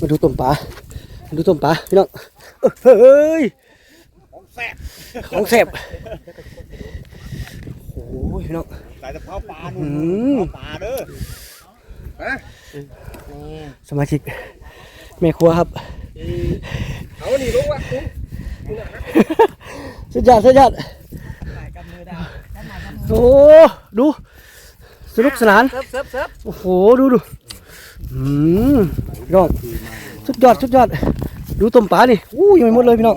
มาดูต้มปลามาดูต้มปลาพี่น้องเอ้ยเฮ้ยของแซ่บของแซ่บโอ้ยพี่น้องใส่ตะเภาปลาอืนู่นมเผาปลาเด้อฮะสมาชิกแม่ครัวครับเอาหนีลูกวะสุดยอดสุดยอดโอ้ดูสนุกสนานเซิร์ฟเซิร์ฟเซิร์ฟโอ้โหดูดูอืม ยอด สุดยอด สุดยอด ดูต้มปลานี่อู้ยังไม่หมดเลยพี่น้อง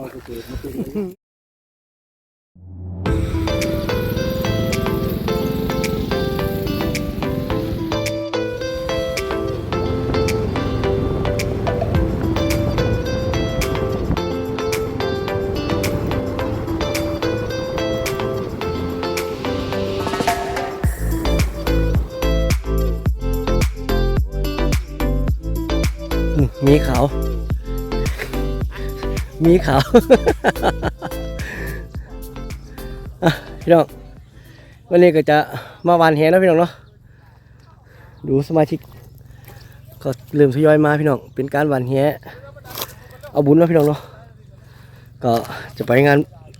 มีขาวพี่น้องวันนี้ก็จะมาวานแหนะพี่น้องเนาะดูสมาชิกก็เริ่มทยอยมาพี่น้องเป็นการวานแหเอาบุญเนาพี่น้องเนาะก็จะไปงาน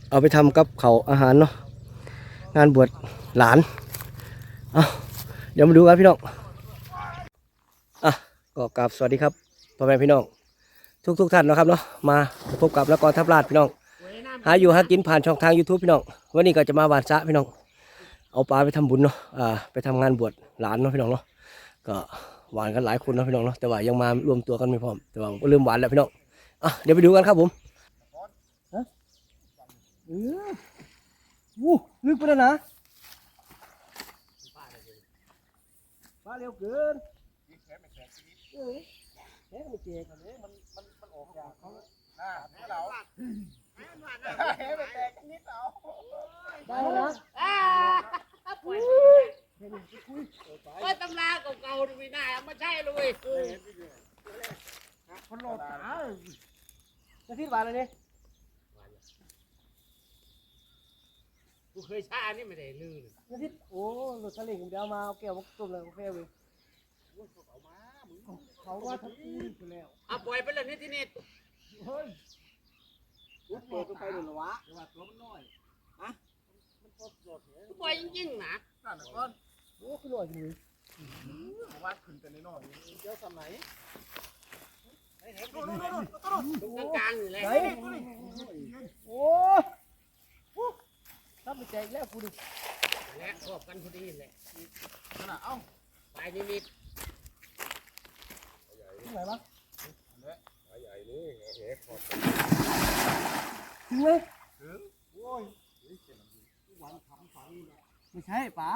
เอาไปทำกับเขาอาหารเนาะงานบวชหลานเอาเดี๋ยวมาดูกันพี่น้องอะก็กราบสวัสดีครับพ่อแม่พี่น้อง ทุกทุกๆท่านเนาะครับเนาะมาพบกับนกรทัพลาดพี่น้อง หาอยู่หากินผ่านช่องทาง YouTube พี่น้อง วันนี้ก็จะมาหวานซะพี่น้อง เอาปลาไปทำบุญเนาะอ่าไปทำงานบวชหลานเนาะพี่น้องเนาะก็หวานกันหลายคนเนาะพี่น้องเนาะแต่ว่ายังมารวมตัวกันไม่พร้อมแต่ว่าเริ่มหวานแล้วพี่น้องอะเดี๋ยวไปดูกันครับผมเออวู้ลึกไปแล้วนะปลาเร็วเกินเออแค่ไม่เจ๊กันเลยมันมันมัน ออกจากเขาอ่าแม่เราแม่ไปแตกนิดเอาได้แล้วนะว่าตำราเก่าๆดูไม่น่าไม่ใช่เลยคนโหลดตาจะทิ้งหวานเลยนี่กูเคยชานี่ไม่ได้ลืมจะทิ้งโอ้รถสลิงผมเดี๋ยวเอามาเอาแก้วมาต้มเลยกาแฟเว้ย เขาว่าทับทีไปแล้วเอาปล่อยไปเลยนี่ที่นี่เฮ้ยเปิดไปหนึ่งละวะจังหวัดตัวมันน้อยปล่อยจริงๆนะนั่นน่ะก้อนโอ้ขึ้นหน่อยจริงวัดขึ้นแต่น้อยๆเจ้าสมัยตรงกลางๆนี่แหละไหนโอ้ทำไปแจกแล้วกูดิและครอบกันพอดีแหละนั่นน่ะเอ้าปลายนิมิต ที่ไหนวะใหญ่นี่เฮ้ขอดถึงเลยโอ้ยไม่ใช่ป๋า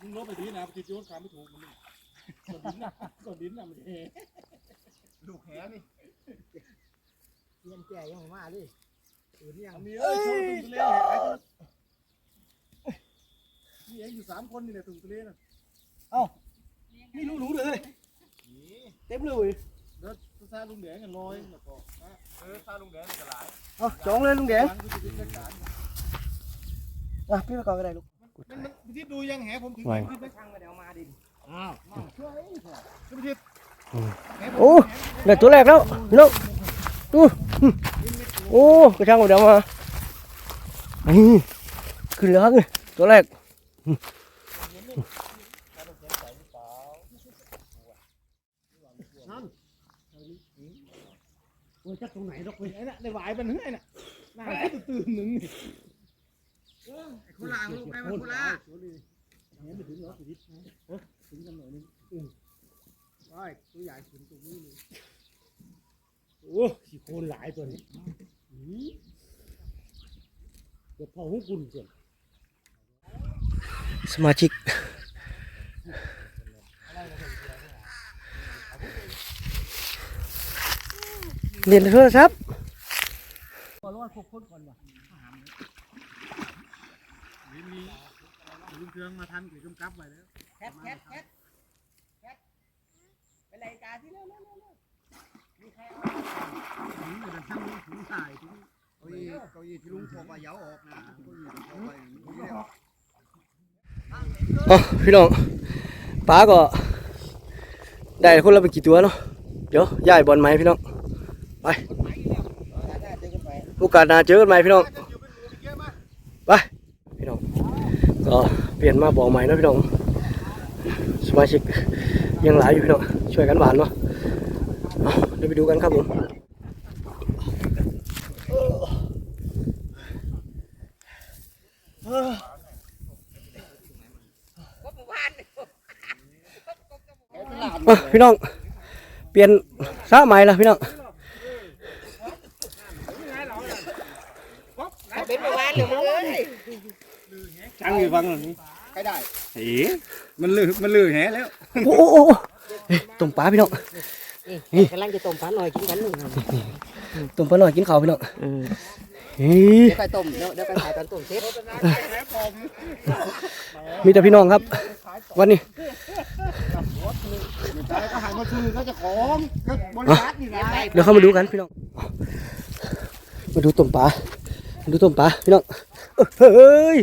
มึงลบไปดีนะไปคิดโยนคำไม่ถูกมันนี่กดดินน่ะกดดินน่ะมันเฮ้ลูกแหนี่เรียนแก่ยังมาดิอื่นยังมีเอ้ยชนตุ่มทะเลแหไอ้คนนี่เองอยู่สามคนนี่แหละตุ่มทะเลน่ะไม่รู้รู้เลยนี่เต็มเลยเด้อซาลุงแดงกันลอยแล้วก็นะเออซาลุงแดงก็หลายเอาจองเลย ลุงแดงทางคือจะเป็นการอะพี่ไปก่อนก็ได้ลูกมันมันพิธีดูยังแหผมถึงไหวพิธีไปช่างมาเดี๋ยวมาดิอ้าวช่วยพิธีโอ้ได้ตัวแรกแล้วพี่น้องดูอืมโอ้กระช่างมาเดี๋ยวมานี่ขึ้นแล้วครับนี่ตัวแรก โอ้ยจักตรงไหนดอกเว้ยไอ้น่ะได้หวายมันเฮ้ยน่ะน่าจะตื่นหนึ่งนี่คนละลูกไปมันคนละเห็นไม่ถึงเหรอพิธีถึงกันหน่อยนึงว้ายตัวใหญ่ถึงตรงนี้เลยโอ้ขี้โคนหลายตัวนี้เดี๋ยวพอหุ้กุนก่อนสมาชิก เรียนโทรศัพท์มีมีลุงเครื่องมาทันเกี่ยวกับกับไว้แล้วแคทแคทแคทแคทเป็นรายการที่เร็วเร็วเร็วถึงจะช่างลุงถุงสายถุงเก้าอี้เก้าอี้ที่ลุงโทรมาเหยาออกนะเก้าอี้ที่โทรไปมันเรียกอ๋อพี่น้องป้าก็ได้คนละไปกี่ตัวเนาะเดี๋ยวย้ายบอลไหมพี่น้อง ไปโอกาสหน้าเจอกันใหม่พี่น้องไปพี่น้องก็เปลี่ยนมาบอกใหม่นะพี่น้องสมาชิกยังหลายอยู่พี่น้องช่วยกันหวานเนาะเอาเดี๋ยวไปดูกันครับผมก็หมู่บ้านอะพี่น้อง เปลี่ยนสาใหม่ละพี่น้อง เป็นหมู่บ้านเลยมึงเอ้ยช่างอยู่ฟังหน่อยนี่ใครได้เอ๋มันลือมันลือแหแล้วโอ้โอ้โอ้เฮ้ยต้มปลาพี่น้องกำลังจะต้มปลาหน่อยกินกันหนึ่งต้มปลาหน่อยกินข้าวพี่น้องเฮ้ยเดี๋ยวไปต้มเดี๋ยวเดี๋ยวไปขายตอนต้มเสร็จมีแต่พี่น้องครับ วันนี้ไม่ใช่ก็หันมาซื้อก็จะของก็บริษัทนี่นะเดี๋ยวเข้ามาดูกันพี่น้อง มาดูต้มปลามา ดูต้มปลาพี่น้องเอ้ยเฮ้ย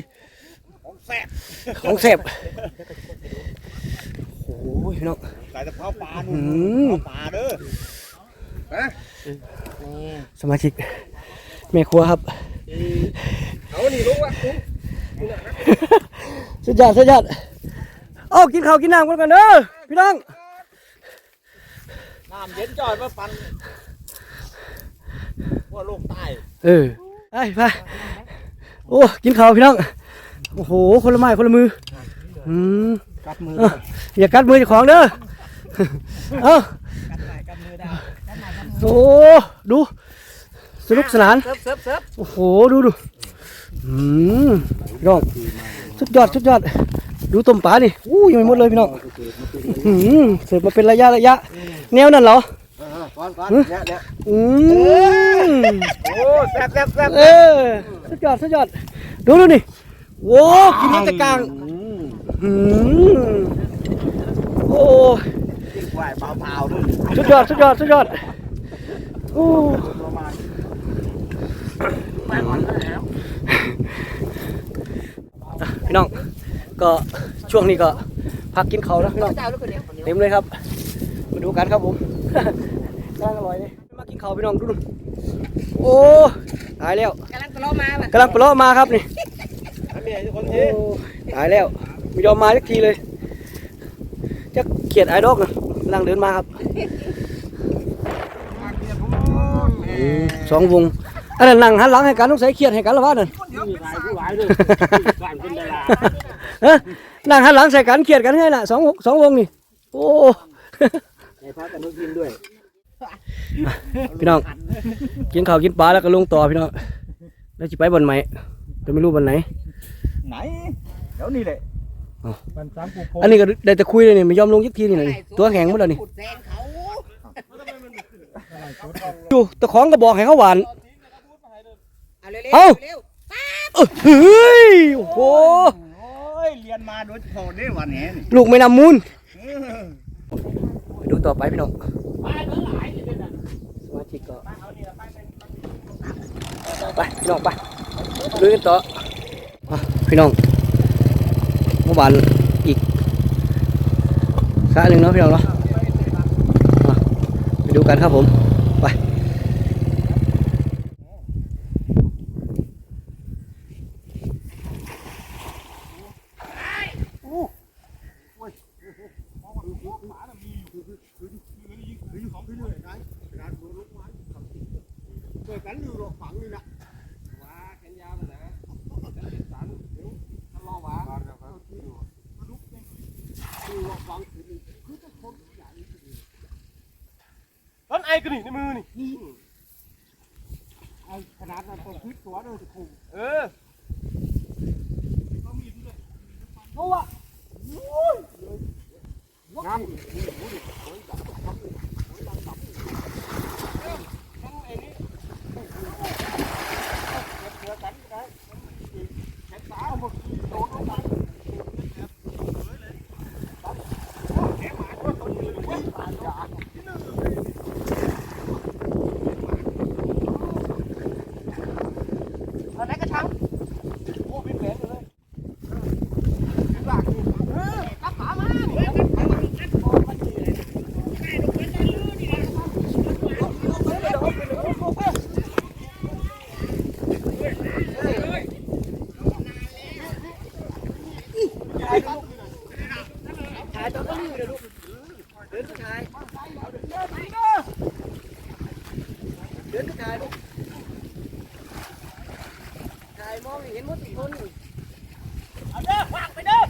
ของแซ่บของแซ่บโอ้ยพี่น้องใส่แต่เผาปลาอืนู่นมเผาปลาเด้อสมาชิกแม่ครัวครับเอานี่รู้ว่าสุดยอดสุดยอดเอากินข้าวกินน้ำกันกันเด้อพี่น้องน้ำเย็นจ่อยมาปั่นว่าโลกใต้เออ ไปไปโอ้กินข้าวพี่น้องโอ้โหคนละไม้คนละมืออืมกัดมือเอ้าอย่ากัดมือเจ้าของเด้อเอ้าโอ้ดูสนุกสนานเสิร์ฟเสิร์ฟเสิร์ฟโอ้โหดูดูอืมพี่น้องสุดยอดสุดยอด ดูต้มปลานี่อู้ยังไม่หมดเลยพี่น้องอืมเสิร์ฟมาเป็นระยะระยะแนวนั่นเหรอเออ ก่อนก่อนเนี่ยเนี่ยอืมโอ้แซ่บแซ่บแซ่บเออสุดยอดสุดยอดดูดูนี่โว้กินนี่ตะกลางอืมโอ้กินไหวเบาๆด้วยสุดยอดสุดยอดสุดยอดโอ้ประมาณไปก่อนแล้วพี่น้องก็ช่วงนี้ก็พักกินเขาวนะพี่น้องเจ้าลูกคนเดียวคนเดียวเต็มเลยครับ มาดูกันครับผม น่าอร่อยเลยมากินข้าวพี่น้องดูดูโอ้ตายแล้วกำลังตะลอมาแบบกำลังปลาะมาครับนี่เมียทุกคนโอ้ทีตายแล้วไม่ยอมมาสักทีเลยจะเขียดไอ้ดอกนะกำลังเดินมาครับสองวงอันนั้นนั่งหันหลังให้กันต้องใส่เขียดให้กันละวะนั่นมีหลายผู้หลายด้วยบ้านเป็นดาราฮะนั่งหันหลังใส่กันเขียดกันให้น่ะสองวงสองวงนี่โอ้ไอ้พักกันต้องกินด้วย พี่น้องกินข้าวกินปลาแล้วก็ลงต่อพี่น้องแล้วจะไปบนไหนแต่ไม่รู้บนไหน ไหน เดี๋ยวนี่แหละอ๋อบ้านสามปูโพอันนี้ก็ได้แต่คุยเลยนี่ไม่ยอมลงยักทีนี่นะนี่ตัวแข็งหมดแล้วนี่ขุดแซงเขาดูตะของก็บอกให้เขาหวานเอาเร็วเอ้าเร็วเออเฮ้ยโอ้โหโอ้ยเรียนมาโดยเฉพาะได้วันแหนี่ลูกไม่นำมูลไป ดูต่อไปพี่น้องสมาชิกก็ไปพี่น้องไปดูกันต่อพี่น้องเมื่อวานอีกสระหนึ่งเนาะพี่น้องเนาะอะไปดูกันครับผม ไปต้นไอ้กระดิ่ในมือนี่ขนาดนั้นตัวพิษตัวเด้อจะคุ้มเออเอาไหนกระชัง เมองเห็นหมดทุกคนเอาเด้อวางไปเด้อ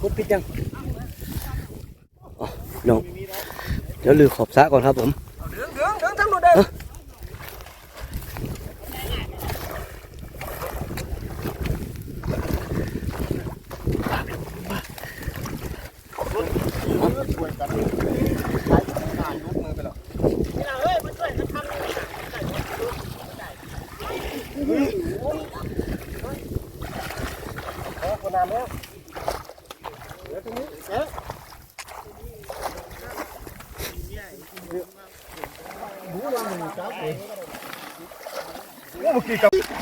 คุบพิดยังอ๋อพี่น้อง เดี๋ยวลือขอบสระก่อนครับผม เดืองเดืองเดืองทั้งหมดเด้อ เฮ้ย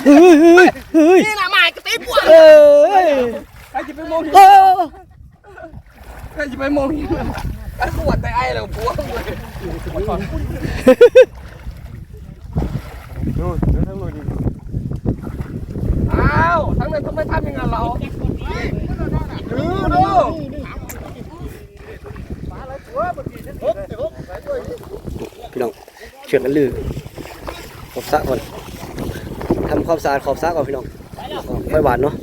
เฮ้ยเฮ้ยนี่น่ะหมายกระติบว่ะเอ้ยใครจะไปมองเห็นเอ้ยใครจะไปมองเห็นไอ้ปวดแต่ไอ้เราปวดเลยดูดี๋ยวทั้งหมดนี่อ้าวทั้งนั้นทำไมทำอย่างนั้นเราดูดู พี่น้องเชือกกันลือขอบสระก่อนทำความสะอาดขอบสระก่อนพี่น้องไม่หวานเนาะ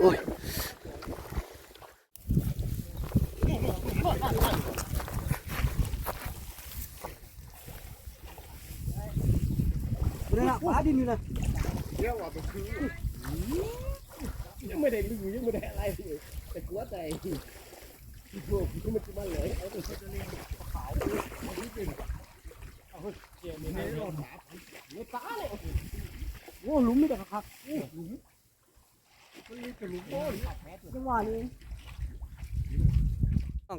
โอ้ยนี่นะฟ้าดินนี่นะยั ยังไม่ได้ลือยังไม่ได้อะไรเลยแต่กลัวใจพวกที่มันจะมาเลยเอาตัวจะเลี้ยงขาวเอาที่เป็นเอาเกี่ยวนี่เราถามเนี่ยตาเลยโอ้หลุมนี่แต่ครับโอ้หลุมมันมีแต่หลุมโอ้ยจังหวะนี้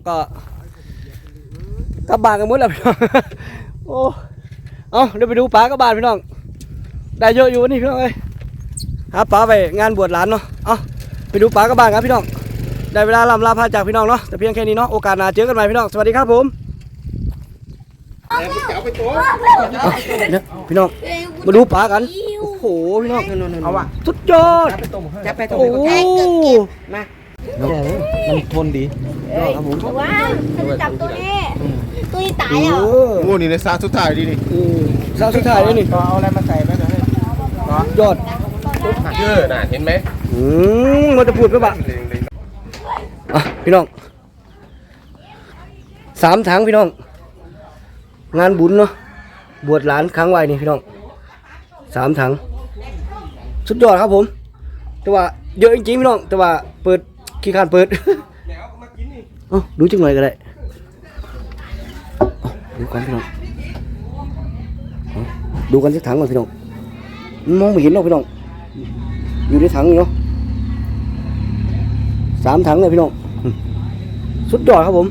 ก็กลับบานกันหมดแล้วพี่น้องโอ้เอาเดี๋ยวไปดูปลากลับบานพี่น้อง ได้เยอะอยู่นนี้พี่น้องเอ้ย หาปลาไปงานบวชหลานเนาะเอาไปดูปลากลับบ้านครับพี่น้องได้เวลาลำลาพาจากพี่น้องเนาะแต่เพียงแค่นี้เนาะโอกาสหน้าเจอกันใหม่พี่น้องสวัสดีครับผมแต่ไปเจ้าไปตัวเอาเดี๋ยวพี่น้องมาดูปลากันโอ้โหพี่น้องเอาว่ะสุดยอดจะไปตรงโอ้ไหนโหมามันทนดีครับผมว้าวฉันจะจับตัวนี้ตัวนี้ตายโอ้แล้วโอ้นี่ในซาสุดท้ายดีนี่อืมสาวสุดท้ายเลยนี่ก็เอาอะไรมาใส่ไหมเดี๋ยวให้ยอด เยอะน่ะเห็นไหมอืมมันจะพูดไปบะเล็งเล็งอะพี่น้องสามถังพี่น้อง งานบุญเนาะบวชหลานครั้งไว้นี่พี่น้องสามถัง สุดยอดครับผม แต่ว่าเยอะจริงๆพี่น้อง แต่ว่าเปิดขี้คร้านเปิดเอ้าดูจังหน่อยก็ได้เอ้าดูกันพี่น้องดูกันที่ถังก่อนพี่น้องมันมองไม่เห็นหรอกพี่น้อง อยู่ในถังนี่เนาะสามถังเลยพี่น้องอืมสุดยอดครับผม